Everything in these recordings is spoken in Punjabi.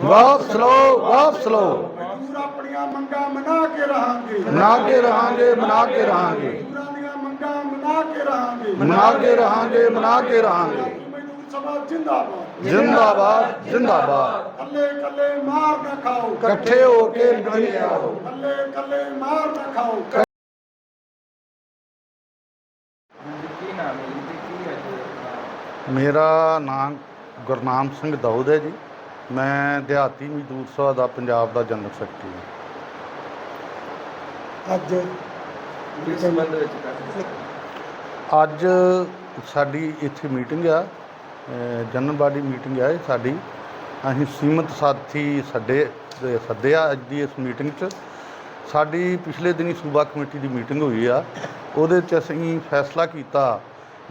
ਵਾਪਸ ਲਓ ਵਾਪਸ ਲਓ ਮਜ਼ਦੂਰ ਆਪਣੀਆਂ ਮੰਗਾਂ ਮਨਾ ਕੇ ਰਹਾਂਗੇ ਮਨਾ ਕੇ ਰਹਾਂਗੇ ਮਨਾ ਕੇ ਰਹਾਂਗੇ ਮਜ਼ਦੂਰਾਂ ਦੀਆਂ ਮੰਗਾਂ ਮਨਾ ਕੇ ਰਹਾਂਗੇ ਮਨਾ ਕੇ ਰਹਾਂਗੇ ਮਨਾ ਕੇ ਰਹਾਂਗੇ ਮਜ਼ਦੂਰ ਸਭਾ ਜਿੰਦਾਬਾਦ ਜਿੰਦਾਬਾਦ ਜਿੰਦਾਬਾਦ ਕੱਲੇ ਕੱਲੇ ਮਾਰ ਨਾ ਖਾਓ ਇਕੱਠੇ ਹੋ ਕੇ ਨਹੀਂ ਆਓ ਕੱਲੇ ਕੱਲੇ ਮਾਰ ਨਾ ਖਾਓ ਕੀ ਨਾਮ ਹੈ ਜੀ ਤੇ ਕੀ ਅੱਜ ਮੇਰਾ ਨਾਮ ਗੁਰਨਾਮ ਸਿੰਘ ਦਾਊਦ ਹੈ ਜੀ ਮੈਂ ਦਿਹਾਤੀ ਮਜ਼ਦੂਰ ਸਭਾ ਦਾ ਪੰਜਾਬ ਦਾ ਜਨਰਲ ਸੈਕਟਰੀ ਹਾਂ। ਅੱਜ ਕਿਸ ਸੰਬੰਧ ਵਿੱਚ ਕਰਦੇ ਅੱਜ ਸਾਡੀ ਇੱਥੇ ਮੀਟਿੰਗ ਆ ਜਨਰਲ ਬਾਡੀ ਮੀਟਿੰਗ ਆ ਇਹ ਸਾਡੀ। ਅਸੀਂ ਸੀਮਤ ਸਾਥੀ ਸਾਡੇ ਦੇ ਸੱਦੇ ਆ ਅੱਜ ਦੀ ਇਸ ਮੀਟਿੰਗ 'ਚ। ਸਾਡੀ ਪਿਛਲੇ ਦਿਨੀ ਸੂਬਾ ਕਮੇਟੀ ਦੀ ਮੀਟਿੰਗ ਹੋਈ ਆ ਉਹਦੇ 'ਚ ਅਸੀਂ ਫੈਸਲਾ ਕੀਤਾ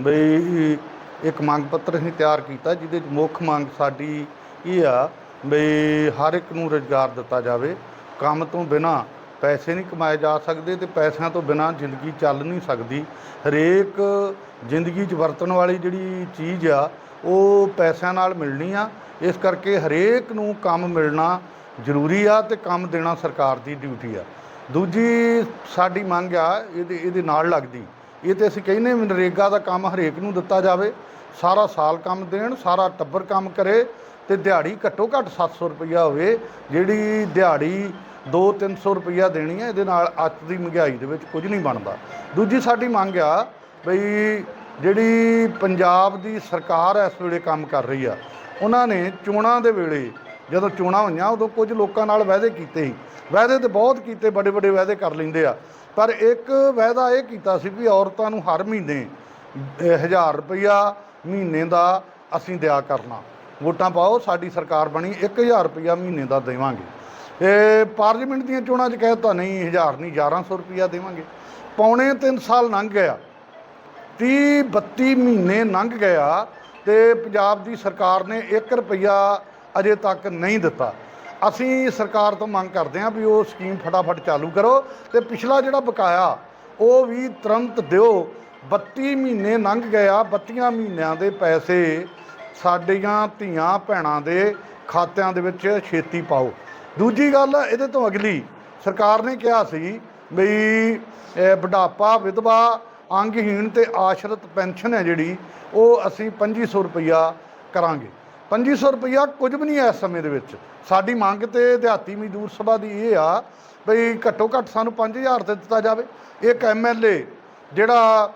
ਬਈ ਇੱਕ ਮੰਗ ਪੱਤਰ ਅਸੀਂ ਤਿਆਰ ਕੀਤਾ ਜਿਹਦੇ 'ਚ ਮੁੱਖ ਮੰਗ ਸਾਡੀ ਇਹ ਆ ਬਈ ਹਰ ਇੱਕ ਨੂੰ ਰੁਜ਼ਗਾਰ ਦਿੱਤਾ ਜਾਵੇ, ਕੰਮ ਤੋਂ ਬਿਨਾ ਪੈਸੇ ਨਹੀਂ ਕਮਾਏ ਜਾ ਸਕਦੇ ਤੇ ਪੈਸਿਆਂ ਤੋਂ ਬਿਨਾ ਜ਼ਿੰਦਗੀ ਚੱਲ ਨਹੀਂ ਸਕਦੀ। ਹਰੇਕ ਜ਼ਿੰਦਗੀ 'ਚ ਵਰਤਣ ਵਾਲੀ ਜਿਹੜੀ ਚੀਜ਼ ਆ, ਉਹ ਪੈਸਿਆਂ ਨਾਲ ਮਿਲਣੀ ਆ। ਇਸ ਕਰਕੇ ਹਰੇਕ ਨੂੰ ਕੰਮ ਮਿਲਣਾ ਜ਼ਰੂਰੀ ਆ ਤੇ ਕੰਮ ਦੇਣਾ ਸਰਕਾਰ ਦੀ ਡਿਊਟੀ ਆ। ਦੂਜੀ ਸਾਡੀ ਮੰਗ ਆ, ਇਹਦੇ ਇਹਦੇ ਨਾਲ ਲੱਗਦੀ। ਇਹ ਤੇ ਅਸੀਂ ਕਹਿੰਦੇ ਵੀ ਨਰੇਗਾ ਦਾ ਕੰਮ ਹਰੇਕ ਨੂੰ ਦਿੱਤਾ ਜਾਵੇ, ਸਾਰਾ ਸਾਲ ਕੰਮ ਦੇਣ, ਸਾਰਾ ਟੱਬਰ ਕੰਮ ਕਰੇ ਤੇ ਦਿਹਾੜੀ ਘੱਟੋ ਘੱਟ 700 ਰੁਪਈਆ ਹੋਵੇ, ਜਿਹੜੀ ਦਿਹਾੜੀ 2-300 ਰੁਪਈਆ ਦੇਣੀ ਹੈ, ਇਹਦੇ ਨਾਲ ਅੱਜ ਦੀ ਮਹਿੰਗਾਈ ਦੇ ਵਿੱਚ ਕੁਝ ਨਹੀਂ ਬਣਦਾ। ਦੂਜੀ ਸਾਡੀ ਮੰਗ ਆ ਬਈ ਜਿਹੜੀ ਪੰਜਾਬ ਦੀ ਸਰਕਾਰ ਇਸ ਵੇਲੇ ਕੰਮ ਕਰ ਰਹੀ ਆ, ਉਹਨਾਂ ਨੇ ਚੋਣਾਂ ਦੇ ਵੇਲੇ ਜਦੋਂ ਚੋਣਾਂ ਹੋਈਆਂ, ਉਦੋਂ ਕੁਝ ਲੋਕਾਂ ਨਾਲ ਵਾਅਦੇ ਕੀਤੇ ਸੀ। ਵਾਅਦੇ ਤੇ ਬਹੁਤ ਕੀਤੇ ਵੱਡੇ ਵੱਡੇ ਵਾਅਦੇ ਕਰ ਲੈਂਦੇ ਆ। ਪਰ ਇੱਕ ਵਾਅਦਾ ਇਹ ਕੀਤਾ ਸੀ ਵੀ ਔਰਤਾਂ ਨੂੰ ਹਰ ਮਹੀਨੇ 1000 ਰੁਪਈਆ ਮਹੀਨੇ ਦਾ ਅਸੀਂ ਦਿਆ ਕਰਨਾ। ਵੋਟਾਂ ਪਾਓ, ਸਾਡੀ ਸਰਕਾਰ ਬਣੀ 1000 ਰੁਪਈਆ ਮਹੀਨੇ ਦਾ ਦੇਵਾਂਗੇ। ਇਹ ਪਾਰਲੀਮੈਂਟ ਦੀਆਂ ਚੋਣਾਂ 'ਚ ਕਹਿਤਾ ਨਹੀਂ 1000 ਨਹੀਂ 1100 ਰੁਪਈਆ ਦੇਵਾਂਗੇ। ਪੌਣੇ 3 ਸਾਲ ਲੰਘ ਗਿਆ। 30 32 ਮਹੀਨੇ ਲੰਘ ਗਿਆ ਤੇ ਪੰਜਾਬ ਦੀ ਸਰਕਾਰ ਨੇ 1 ਰੁਪਈਆ ਅਜੇ ਤੱਕ ਨਹੀਂ ਦਿੱਤਾ। ਅਸੀਂ ਸਰਕਾਰ ਤੋਂ ਮੰਗ ਕਰਦੇ ਹਾਂ ਵੀ ਉਹ ਸਕੀਮ ਫਟਾਫਟ ਚਾਲੂ ਕਰੋ ਤੇ ਪਿਛਲਾ ਜਿਹੜਾ ਬਕਾਇਆ, ਉਹ ਵੀ ਤੁਰੰਤ ਦਿਓ। 32 ਮਹੀਨੇ ਲੰਘ ਗਿਆ 32 ਮਹੀਨਿਆਂ ਦੇ ਪੈਸੇ ਸਾਡੀਆਂ ਧੀਆਂ ਭੈਣਾਂ ਦੇ ਖਾਤਿਆਂ ਦੇ ਵਿੱਚ ਛੇਤੀ ਪਾਓ। ਦੂਜੀ ਗੱਲ, ਇਹਦੇ ਤੋਂ ਅਗਲੀ, ਸਰਕਾਰ ਨੇ ਕਿਹਾ ਸੀ ਵੀ ਬੁਢਾਪਾ, ਵਿਧਵਾ, ਅੰਗਹੀਣ ਤੇ ਆਸ਼ਰਿਤ ਪੈਨਸ਼ਨ ਹੈ ਜਿਹੜੀ, ਉਹ ਅਸੀਂ 2500 ਰੁਪਈਆ ਕਰਾਂਗੇ। 2500 ਰੁਪਈਆ ਕੁਝ ਵੀ ਨਹੀਂ ਹੈ ਇਸ ਸਮੇਂ ਦੇ ਵਿੱਚ। ਸਾਡੀ ਮੰਗ ਤੇ ਦਿਹਾਤੀ ਮਜ਼ਦੂਰ ਸਭਾ ਦੀ ਇਹ ਆ ਬਈ ਘੱਟੋ ਘੱਟ ਸਾਨੂੰ 5000 ਤੇ ਦਿੱਤਾ ਜਾਵੇ। ਇੱਕ ਐਮਐਲਏ ਜਿਹੜਾ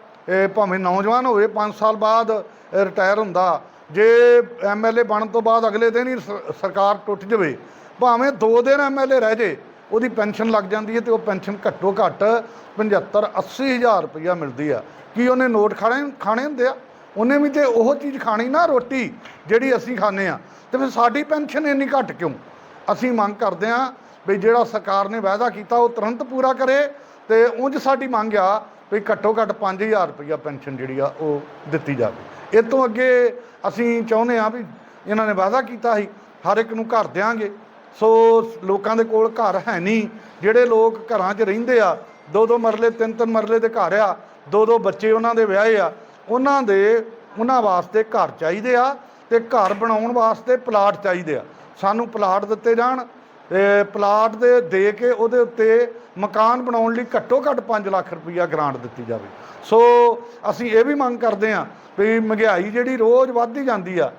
ਭਾਵੇਂ ਨੌਜਵਾਨ ਹੋਵੇ 5 ਸਾਲ ਬਾਅਦ ਰਿਟਾਇਰ ਹੁੰਦਾ। ਜੇ ਐਮਐਲਏ ਬਣਨ ਤੋਂ ਬਾਅਦ ਅਗਲੇ ਦਿਨ ਹੀ ਸਰਕਾਰ ਟੁੱਟ ਜਾਵੇ, ਭਾਵੇਂ 2 ਦਿਨ ਐਮਐਲਏ ਰਹਿ ਜੇ, ਉਹਦੀ ਪੈਨਸ਼ਨ ਲੱਗ ਜਾਂਦੀ ਹੈ ਤੇ ਉਹ ਪੈਨਸ਼ਨ ਘੱਟੋ ਘੱਟ 75 80 ਹਜ਼ਾਰ ਰੁਪਈਆ ਮਿਲਦੀ ਆ। ਕੀ ਉਹਨੇ ਨੋਟ ਖਾਣੇ ਖਾਣੇ ਹੁੰਦੇ ਆ? ਉਹਨੇ ਵੀ ਤੇ ਉਹ ਚੀਜ਼ ਖਾਣੀ ਨਾ, ਰੋਟੀ, ਜਿਹੜੀ ਅਸੀਂ ਖਾਂਦੇ ਆ ਤੇ ਫਿਰ ਸਾਡੀ ਪੈਨਸ਼ਨ ਇੰਨੀ ਘੱਟ ਕਿਉਂ? ਅਸੀਂ ਮੰਗ ਕਰਦੇ ਆ ਵੀ ਜਿਹੜਾ ਸਰਕਾਰ ਨੇ ਵਾਅਦਾ ਕੀਤਾ, ਉਹ ਤੁਰੰਤ ਪੂਰਾ ਕਰੇ ਤੇ ਉਂਝ ਸਾਡੀ ਮੰਗ ਆ ਵੀ ਘੱਟੋ ਘੱਟ 5000 ਰੁਪਈਆ ਪੈਨਸ਼ਨ ਜਿਹੜੀ ਆ, ਉਹ ਦਿੱਤੀ ਜਾਵੇ। ਇਹ ਤੋਂ ਅੱਗੇ ਅਸੀਂ ਚਾਹੁੰਦੇ ਆ ਵੀ ਇਹਨਾਂ ਨੇ ਵਾਅਦਾ ਕੀਤਾ ਸੀ, ਹਰ ਇੱਕ ਨੂੰ ਘਰ ਦਿਆਂਗੇ। ਸੋ ਲੋਕਾਂ ਦੇ ਕੋਲ ਘਰ ਹੈ ਨਹੀਂ। ਜਿਹੜੇ ਲੋਕ ਘਰਾਂ 'ਚ ਰਹਿੰਦੇ ਆ ਦੋ ਦੋ ਮਰਲੇ ਤਿੰਨ ਤਿੰਨ ਮਰਲੇ ਦੇ ਘਰ ਆ ਦੋ ਦੋ ਬੱਚੇ ਉਹਨਾਂ ਦੇ ਵਿਆਹੇ ਆ ਉਹਨਾਂ ਦੇ, ਉਹਨਾਂ ਵਾਸਤੇ ਘਰ ਚਾਹੀਦੇ ਆ ਤੇ ਘਰ ਬਣਾਉਣ ਵਾਸਤੇ ਪਲਾਟ ਚਾਹੀਦੇ ਆ। ਸਾਨੂੰ ਪਲਾਟ ਦਿੱਤੇ ਜਾਣ ਪਲਾਟ ਦੇ ਦੇ ਕੇ ਉਹਦੇ ਉੱਤੇ ਮਕਾਨ ਬਣਾਉਣ ਲਈ ਘੱਟੋ ਘੱਟ 5 ਲੱਖ ਰੁਪਈਆ ਗ੍ਰਾਂਟ ਦਿੱਤੀ ਜਾਵੇ। ਸੋ ਅਸੀਂ ਇਹ ਵੀ ਮੰਗ ਕਰਦੇ ਹਾਂ ਵੀ ਮਹਿੰਗਾਈ ਜਿਹੜੀ ਰੋਜ਼ ਵੱਧਦੀ ਜਾਂਦੀ ਆ,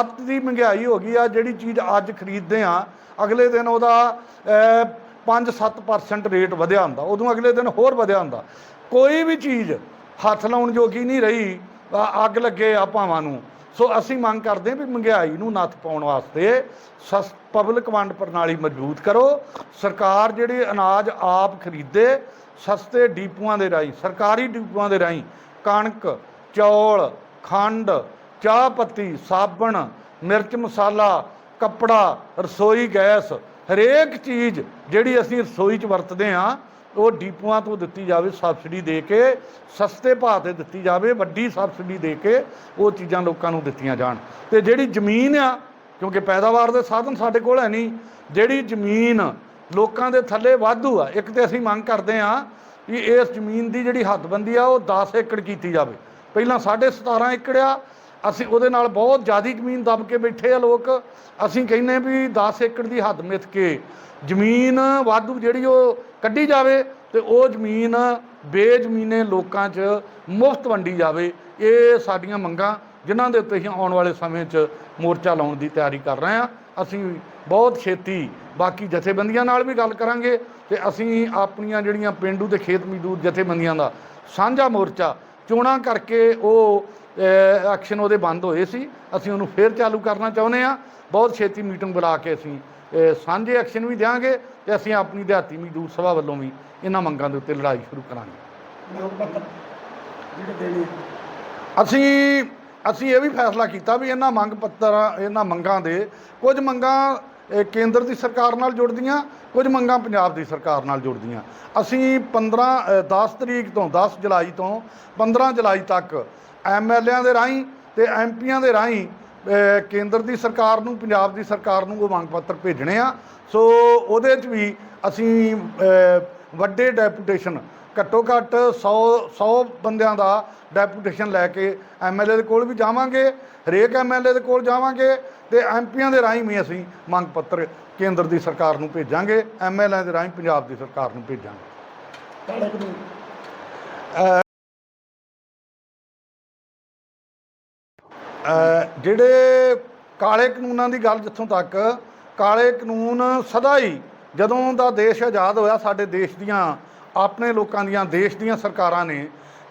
ਅੱਤ ਦੀ ਮਹਿੰਗਾਈ ਹੋ ਗਈ ਆ, ਜਿਹੜੀ ਚੀਜ਼ ਅੱਜ ਖਰੀਦਦੇ ਆ ਅਗਲੇ ਦਿਨ ਉਹਦਾ 5-7% ਰੇਟ ਵਧਿਆ ਹੁੰਦਾ, ਉਦੋਂ ਅਗਲੇ ਦਿਨ ਹੋਰ ਵਧਿਆ ਹੁੰਦਾ। ਕੋਈ ਵੀ ਚੀਜ਼ ਹੱਥ ਲਾਉਣ ਜੋਗੀ ਨਹੀਂ ਰਹੀ ਅੱਗ ਲੱਗੇ ਆ ਭਾਵਾਂ ਨੂੰ। ਸੋ ਅਸੀਂ ਮੰਗ ਕਰਦੇ ਹਾਂ ਵੀ ਮਹਿੰਗਾਈ ਨੂੰ ਨੱਥ ਪਾਉਣ ਵਾਸਤੇ ਸਸ ਪਬਲਿਕ ਵੰਡ ਪ੍ਰਣਾਲੀ ਮਜ਼ਬੂਤ ਕਰੋ। ਸਰਕਾਰ ਜਿਹੜੀ ਅਨਾਜ ਆਪ ਖਰੀਦੇ, ਸਸਤੇ ਡੀਪੂਆਂ ਦੇ ਰਾਹੀਂ, ਸਰਕਾਰੀ ਡੀਪੂਆਂ ਦੇ ਰਾਹੀਂ, ਕਣਕ, ਚੌਲ, ਖੰਡ ਚਾਹ ਪੱਤੀ ਸਾਬਣ, ਮਿਰਚ ਮਸਾਲਾ, ਕੱਪੜਾ, ਰਸੋਈ ਗੈਸ, ਹਰੇਕ ਚੀਜ਼ ਜਿਹੜੀ ਅਸੀਂ ਰਸੋਈ 'ਚ ਵਰਤਦੇ ਹਾਂ ਉਹ ਡੀਪੂਆਂ ਤੋਂ ਦਿੱਤੀ ਜਾਵੇ ਸਬਸਿਡੀ ਦੇ ਕੇ, ਸਸਤੇ ਭਾਅ ਤੇ ਦਿੱਤੀ ਜਾਵੇ, ਵੱਡੀ ਸਬਸਿਡੀ ਦੇ ਕੇ ਉਹ ਚੀਜ਼ਾਂ ਲੋਕਾਂ ਨੂੰ ਦਿੱਤੀਆਂ ਜਾਣ। ਤੇ ਜਿਹੜੀ ਜ਼ਮੀਨ ਆ, ਕਿਉਂਕਿ ਪੈਦਾਵਾਰ ਦੇ ਸਾਧਨ ਸਾਡੇ ਕੋਲ ਹੈ ਨਹੀਂ, ਜਿਹੜੀ ਜ਼ਮੀਨ ਲੋਕਾਂ ਦੇ ਥੱਲੇ ਵਾਧੂ ਆ, ਇੱਕ ਤੇ ਅਸੀਂ ਮੰਗ ਕਰਦੇ ਆ ਵੀ ਇਸ ਜ਼ਮੀਨ ਦੀ ਜਿਹੜੀ ਹੱਦਬੰਦੀ ਆ, ਉਹ 10 ਏਕੜ ਕੀਤੀ ਜਾਵੇ। ਪਹਿਲਾਂ 17.5 ਏਕੜ ਆ, ਅਸੀਂ ਉਹਦੇ ਨਾਲ ਬਹੁਤ ਜ਼ਿਆਦੀ ਜ਼ਮੀਨ ਦੱਬ ਕੇ ਬੈਠੇ ਆ ਲੋਕ। ਅਸੀਂ ਕਹਿੰਨੇ ਵੀ 10 ਏਕੜ ਦੀ ਹੱਦ ਮਿੱਥ ਕੇ ਜ਼ਮੀਨ ਵਾਧੂ ਜਿਹੜੀ ਉਹ ਕੱਢੀ ਜਾਵੇ ਤੇ ਉਹ ਜ਼ਮੀਨ ਬੇਜ਼ਮੀਨੇ ਲੋਕਾਂ 'ਚ ਮੁਫਤ ਵੰਡੀ ਜਾਵੇ। ਇਹ ਸਾਡੀਆਂ ਮੰਗਾਂ, ਜਿਨ੍ਹਾਂ ਦੇ ਉੱਤੇ ਅਸੀਂ ਆਉਣ ਵਾਲੇ ਸਮੇਂ 'ਚ ਮੋਰਚਾ ਲਾਉਣ ਦੀ ਤਿਆਰੀ ਕਰ ਰਹੇ ਹਾਂ। ਅਸੀਂ ਬਹੁਤ ਛੇਤੀ ਬਾਕੀ ਜਥੇਬੰਦੀਆਂ ਨਾਲ ਵੀ ਗੱਲ ਕਰਾਂਗੇ ਤੇ ਅਸੀਂ ਆਪਣੀਆਂ ਜਿਹੜੀਆਂ ਪਿੰਡੂ ਤੇ ਖੇਤ ਮਜ਼ਦੂਰ ਜਥੇਬੰਦੀਆਂ ਦਾ ਸਾਂਝਾ ਮੋਰਚਾ ਚੋਣਾਂ ਕਰਕੇ ਉਹ ਐਕਸ਼ਨ ਉਹਦੇ ਬੰਦ ਹੋਏ ਸੀ। ਅਸੀਂ ਉਹਨੂੰ ਫੇਰ ਚਾਲੂ ਕਰਨਾ ਚਾਹੁੰਦੇ ਹਾਂ। ਬਹੁਤ ਛੇਤੀ ਮੀਟਿੰਗ ਬੁਲਾ ਕੇ ਅਸੀਂ ਸਾਂਝੇ ਐਕਸ਼ਨ ਵੀ ਦਿਆਂਗੇ ਤੇ ਅਸੀਂ ਆਪਣੀ ਦਿਹਾਤੀ ਮਜ਼ਦੂਰ ਸਭਾ ਵੱਲੋਂ ਵੀ ਇਹਨਾਂ ਮੰਗਾਂ ਦੇ ਉੱਤੇ ਲੜਾਈ ਸ਼ੁਰੂ ਕਰਾਂਗੇ। ਅਸੀਂ ਅਸੀਂ ਇਹ ਵੀ ਫੈਸਲਾ ਕੀਤਾ ਵੀ ਇਹਨਾਂ ਮੰਗ ਪੱਤਰਾਂ ਇਹਨਾਂ ਮੰਗਾਂ ਦੇ ਕੁਝ ਮੰਗਾਂ ਕੇਂਦਰ ਦੀ ਸਰਕਾਰ ਨਾਲ ਜੁੜਦੀਆਂ ਕੁਝ ਮੰਗਾਂ ਪੰਜਾਬ ਦੀ ਸਰਕਾਰ ਨਾਲ ਜੁੜਦੀਆਂ। ਅਸੀਂ 15 ਅ, 10 ਤਰੀਕ ਤੋਂ 10 ਜੁਲਾਈ ਤੋਂ 15 ਜੁਲਾਈ ਤੱਕ ਐਮਐਲਏਆਂ ਦੇ ਰਾਹੀਂ ਤੇ ਐਮਪੀਆਂ ਦੇ ਰਾਹੀਂ ਕੇਂਦਰ ਦੀ ਸਰਕਾਰ ਨੂੰ ਪੰਜਾਬ ਦੀ ਸਰਕਾਰ ਨੂੰ ਉਹ ਮੰਗ ਪੱਤਰ ਭੇਜਣੇ ਆ। ਸੋ ਉਹਦੇ 'ਚ ਵੀ ਅਸੀਂ ਵੱਡੇ ਡੈਪੂਟੇਸ਼ਨ ਘੱਟੋ ਘੱਟ 100 100 ਬੰਦਿਆਂ ਦਾ ਡੈਪੂਟੇਸ਼ਨ ਲੈ ਕੇ ਐਮਐਲਏ ਦੇ ਕੋਲ ਵੀ ਜਾਵਾਂਗੇ ਹਰੇਕ ਐਮਐਲਏ ਦੇ ਕੋਲ ਜਾਵਾਂਗੇ ਤੇ ਐਮਪੀਆਂ ਦੇ ਰਾਹੀਂ ਵੀ ਅਸੀਂ ਮੰਗ ਪੱਤਰ ਕੇਂਦਰ ਦੀ ਸਰਕਾਰ ਨੂੰ ਭੇਜਾਂਗੇ ਐਮਐਲਏ ਦੇ ਰਾਹੀਂ ਪੰਜਾਬ ਦੀ ਸਰਕਾਰ ਨੂੰ ਭੇਜਾਂਗੇ। ਜਿਹੜੇ ਕਾਲੇ ਕਾਨੂੰਨਾਂ ਦੀ ਗੱਲ ਜਿੱਥੋਂ ਤੱਕ, ਕਾਲੇ ਕਾਨੂੰਨ ਸਦਾ ਹੀ ਜਦੋਂ ਦਾ ਦੇਸ਼ ਆਜ਼ਾਦ ਹੋਇਆ, ਸਾਡੇ ਦੇਸ਼ ਦੀਆਂ, ਆਪਣੇ ਲੋਕਾਂ ਦੀਆਂ, ਦੇਸ਼ ਦੀਆਂ ਸਰਕਾਰਾਂ ਨੇ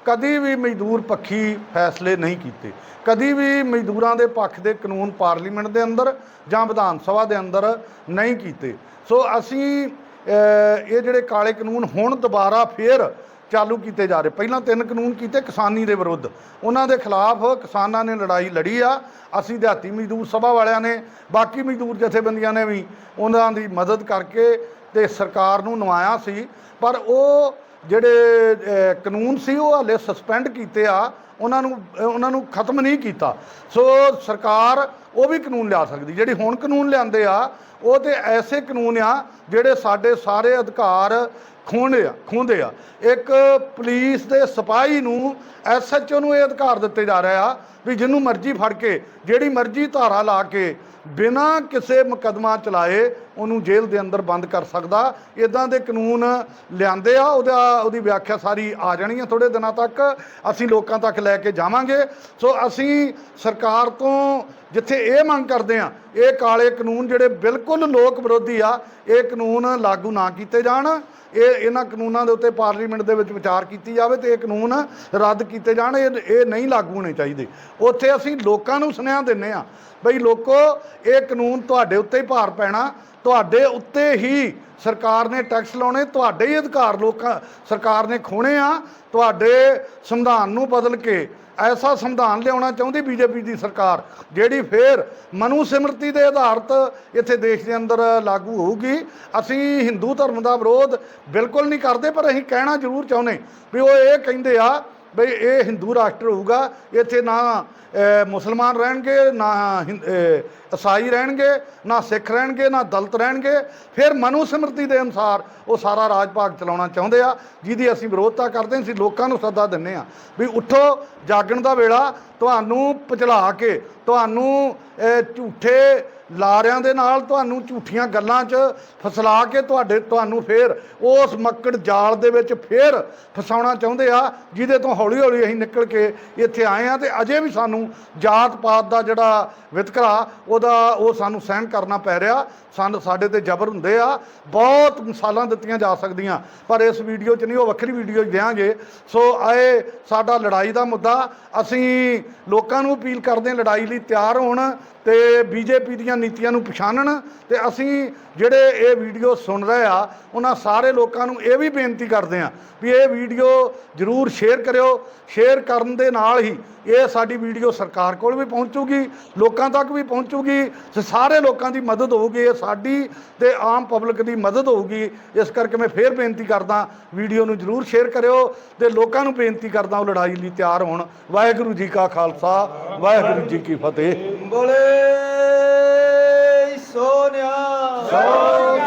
ਕਦੀ ਵੀ ਮਜ਼ਦੂਰ ਪੱਖੀ ਫੈਸਲੇ ਨਹੀਂ ਕੀਤੇ। ਕਦੀ ਵੀ ਮਜ਼ਦੂਰਾਂ ਦੇ ਪੱਖ ਦੇ ਕਾਨੂੰਨ ਪਾਰਲੀਮੈਂਟ ਦੇ ਅੰਦਰ ਜਾਂ ਵਿਧਾਨ ਸਭਾ ਦੇ ਅੰਦਰ ਨਹੀਂ ਕੀਤੇ। ਸੋ ਅਸੀਂ ਇਹ ਜਿਹੜੇ ਕਾਲੇ ਕਾਨੂੰਨ ਹੁਣ ਦੁਬਾਰਾ ਫੇਰ ਚਾਲੂ ਕੀਤੇ ਜਾ ਰਹੇ। ਪਹਿਲਾਂ ਤਿੰਨ ਕਾਨੂੰਨ ਕੀਤੇ ਕਿਸਾਨੀ ਦੇ ਵਿਰੁੱਧ। ਉਹਨਾਂ ਦੇ ਖਿਲਾਫ ਕਿਸਾਨਾਂ ਨੇ ਲੜਾਈ ਲੜੀ ਆ। ਅਸੀਂ ਦਿਹਾਤੀ ਮਜ਼ਦੂਰ ਸਭਾ ਵਾਲਿਆਂ ਨੇ, ਬਾਕੀ ਮਜ਼ਦੂਰ ਜਥੇਬੰਦੀਆਂ ਨੇ ਵੀ ਉਹਨਾਂ ਦੀ ਮਦਦ ਕਰਕੇ ਤੇ ਸਰਕਾਰ ਨੂੰ ਨਵਾਇਆ ਸੀ। ਪਰ ਉਹ ਜਿਹੜੇ ਕਾਨੂੰਨ ਸੀ, ਉਹ ਹਾਲੇ ਸਸਪੈਂਡ ਕੀਤੇ ਆ। ਉਹਨਾਂ ਨੂੰ ਉਹਨਾਂ ਨੂੰ ਖਤਮ ਨਹੀਂ ਕੀਤਾ। ਸੋ ਸਰਕਾਰ ਉਹ ਵੀ ਕਾਨੂੰਨ ਲਿਆ ਸਕਦੀ। ਜਿਹੜੀ ਹੁਣ ਕਾਨੂੰਨ ਲਿਆਂਦੇ ਆ, ਉਹ ਤੇ ਐਸੇ ਕਾਨੂੰਨ ਆ ਜਿਹੜੇ ਸਾਡੇ ਸਾਰੇ ਅਧਿਕਾਰ ਖੋਹਣੇ ਆ ਖੋਹਦੇ ਆ। ਇੱਕ ਪੁਲਿਸ ਦੇ ਸਿਪਾਹੀ ਨੂੰ ਐਸਐਚਓ ਨੂੰ ਇਹ ਅਧਿਕਾਰ ਦਿੱਤੇ ਜਾ ਰਹੇ ਆ ਵੀ ਜਿਹਨੂੰ ਮਰਜ਼ੀ ਫੜ ਕੇ, ਜਿਹੜੀ ਮਰਜ਼ੀ ਧਾਰਾ ਲਾ ਕੇ ਬਿਨਾਂ ਕਿਸੇ ਮੁਕੱਦਮਾ ਚਲਾਏ ਉਹਨੂੰ ਜੇਲ੍ਹ ਦੇ ਅੰਦਰ ਬੰਦ ਕਰ ਸਕਦਾ। ਇਦਾਂ ਦੇ ਕਾਨੂੰਨ ਲਿਆਂਦੇ ਆ, ਉਹਦਾ, ਉਹਦੀ ਵਿਆਖਿਆ ਸਾਰੀ ਆ ਜਾਣੀ ਆ ਥੋੜੇ ਦਿਨਾਂ ਤੱਕ। ਅਸੀਂ ਲੋਕਾਂ ਤੱਕ ਲੈ ਕੇ ਜਾਵਾਂਗੇ। ਸੋ ਅਸੀਂ ਸਰਕਾਰ ਤੋਂ ਜਿੱਥੇ ਇਹ ਮੰਗ ਕਰਦੇ ਆ, ਇਹ ਕਾਲੇ ਕਾਨੂੰਨ ਜਿਹੜੇ ਬਿਲਕੁਲ ਲੋਕ ਵਿਰੋਧੀ ਆ, ਇਹ ਕਾਨੂੰਨ ਲਾਗੂ ਨਾ ਕੀਤੇ ਜਾਣ। ਇਹ ਇਹਨਾਂ ਕਾਨੂੰਨਾਂ ਦੇ ਉੱਤੇ ਪਾਰਲੀਮੈਂਟ ਦੇ ਵਿੱਚ ਵਿਚਾਰ ਕੀਤੀ ਜਾਵੇ ਤੇ ਇਹ ਕਾਨੂੰਨ ਰੱਦ ਕੀਤੇ ਜਾਣ। ਇਹ ਇਹ ਨਹੀਂ ਲਾਗੂ ਹੋਣੇ ਚਾਹੀਦੇ। ਉੱਥੇ ਅਸੀਂ ਲੋਕਾਂ ਨੂੰ ਸੁਨੇਹਾ ਦਿੰਨੇ ਆ ਬਈ ਲੋਕੋ, ਇਹ ਕਾਨੂੰਨ ਤੁਹਾਡੇ ਉੱਤੇ ਹੀ ਭਾਰ ਪੈਣਾ। ਤੁਹਾਡੇ ਉੱਤੇ ਹੀ ਸਰਕਾਰ ਨੇ ਟੈਕਸ ਲਾਉਣੇ, ਤੁਹਾਡੇ ਹੀ ਅਧਿਕਾਰ ਲੋਕਾਂ, ਸਰਕਾਰ ਨੇ ਖੋਣੇ ਆ। ਤੁਹਾਡੇ ਸੰਵਿਧਾਨ ਨੂੰ ਬਦਲ ਕੇ ਐਸਾ ਸੰਵਿਧਾਨ ਲਿਆਉਣਾ ਚਾਹੁੰਦੀ ਬੀਜੇਪੀ ਦੀ ਸਰਕਾਰ, ਜਿਹੜੀ ਫੇਰ ਮਨੂ ਸਿਮਰਤੀ ਦੇ ਆਧਾਰਤ ਇੱਥੇ ਦੇਸ਼ ਦੇ ਅੰਦਰ ਲਾਗੂ ਹੋਊਗੀ। ਅਸੀਂ ਹਿੰਦੂ ਧਰਮ ਦਾ ਵਿਰੋਧ ਬਿਲਕੁਲ ਨਹੀਂ ਕਰਦੇ, ਪਰ ਅਸੀਂ ਕਹਿਣਾ ਜ਼ਰੂਰ ਚਾਹੁੰਦੇ ਵੀ ਉਹ ਇਹ ਕਹਿੰਦੇ ਆ ਬਈ ਇਹ ਹਿੰਦੂ ਰਾਸ਼ਟਰ ਹੋਊਗਾ, ਇੱਥੇ ਨਾ ਮੁਸਲਮਾਨ ਰਹਿਣਗੇ, ਨਾ ਹਿੰ- ਈਸਾਈ ਰਹਿਣਗੇ, ਨਾ ਸਿੱਖ ਰਹਿਣਗੇ, ਨਾ ਦਲਤ ਰਹਿਣਗੇ। ਫਿਰ ਮਨੂ ਸਿਮਰਤੀ ਦੇ ਅਨੁਸਾਰ ਉਹ ਸਾਰਾ ਰਾਜ ਭਾਗ ਚਲਾਉਣਾ ਚਾਹੁੰਦੇ ਆ, ਜਿਹਦੀ ਅਸੀਂ ਵਿਰੋਧਤਾ ਕਰਦੇ ਹਾਂ, ਅਸੀਂ ਲੋਕਾਂ ਨੂੰ ਸੱਦਾ ਦਿੰਨੇ ਆ ਵੀ ਉੱਠੋ, ਜਾਗਣ ਦਾ ਵੇਲਾ, ਤੁਹਾਨੂੰ ਪਚਲਾ ਕੇ, ਤੁਹਾਨੂੰ ਝੂਠੇ ਲਾਰਿਆਂ ਦੇ ਨਾਲ ਤੁਹਾਨੂੰ ਝੂਠੀਆਂ ਗੱਲਾਂ 'ਚ ਫਸਲਾ ਕੇ ਤੁਹਾਡੇ, ਤੁਹਾਨੂੰ ਫੇਰ ਉਸ ਮੱਕੜ ਜਾਲ ਦੇ ਵਿੱਚ ਫੇਰ ਫਸਾਉਣਾ ਚਾਹੁੰਦੇ ਆ, ਜਿਹਦੇ ਤੋਂ ਹੌਲੀ ਹੌਲੀ ਅਸੀਂ ਨਿਕਲ ਕੇ ਇੱਥੇ ਆਏ ਆ ਤੇ ਅਜੇ ਵੀ ਸਾਨੂੰ ਜਾਤ ਪਾਤ ਦਾ ਜਿਹੜਾ ਵਿਤਕਰਾ, ਉਹਦਾ ਉਹ ਸਾਨੂੰ ਸਹਿਣ ਕਰਨਾ ਪੈ ਰਿਹਾ। ਸਾਨੂੰ ਸਾਡੇ ਤੇ ਜ਼ਬਰ ਹੁੰਦੇ ਆ। ਬਹੁਤ ਮਿਸਾਲਾਂ ਦਿੱਤੀਆਂ ਜਾ ਸਕਦੀਆਂ, ਪਰ ਇਸ ਵੀਡੀਓ 'ਚ ਨਹੀਂ, ਉਹ ਵੱਖਰੀ ਵੀਡੀਓ 'ਚ ਦਿਆਂਗੇ। ਸੋ ਆਏ ਸਾਡਾ ਲੜਾਈ ਦਾ ਮੁੱਦਾ, ਅਸੀਂ ਲੋਕਾਂ ਨੂੰ ਅਪੀਲ ਕਰਦੇ ਲੜਾਈ ਲਈ ਤਿਆਰ ਹੋਣ। ਤੇ ਬੀਜੇਪੀ ਦੀਆਂ ਨੀਤੀਆਂ ਨੂੰ ਪਛਾਣਨ ਤੇ ਅਸੀਂ ਜਿਹੜੇ ਇਹ ਵੀਡੀਓ ਸੁਣ ਰਹੇ ਆ, ਉਹਨਾਂ ਸਾਰੇ ਲੋਕਾਂ ਨੂੰ ਇਹ ਵੀ ਬੇਨਤੀ ਕਰਦੇ ਆ ਵੀ ਇਹ ਵੀਡੀਓ ਜਰੂਰ ਸ਼ੇਅਰ ਕਰਿਓ। ਸ਼ੇਅਰ ਕਰਨ ਦੇ ਨਾਲ ਹੀ ਇਹ ਸਾਡੀ ਵੀਡੀਓ ਸਰਕਾਰ ਕੋਲ ਵੀ ਪਹੁੰਚੂਗੀ, ਲੋਕਾਂ ਤੱਕ ਵੀ ਪਹੁੰਚੂਗੀ ਸਾਰੇ ਲੋਕਾਂ ਦੀ ਮਦਦ ਹੋਊਗੀ, ਇਹ ਸਾਡੀ ਤੇ ਆਮ ਪਬਲਿਕ ਦੀ ਮਦਦ ਹੋਊਗੀ। ਇਸ ਕਰਕੇ ਮੈਂ ਫੇਰ ਬੇਨਤੀ ਕਰਦਾ, ਵੀਡੀਓ ਨੂੰ ਜਰੂਰ ਸ਼ੇਅਰ ਕਰਿਓ ਤੇ ਲੋਕਾਂ ਨੂੰ ਬੇਨਤੀ ਕਰਦਾ ਉਹ ਲੜਾਈ ਲਈ ਤਿਆਰ ਹੋਣ। ਵਾਹਿਗੁਰੂ ਜੀ ਕਾ ਖਾਲਸਾ, ਵਾਹਿਗੁਰੂ ਜੀ ਕੀ ਫਤਿਹ। ਬੋਲੇ। ਸੋਨਿਆ ਸੋ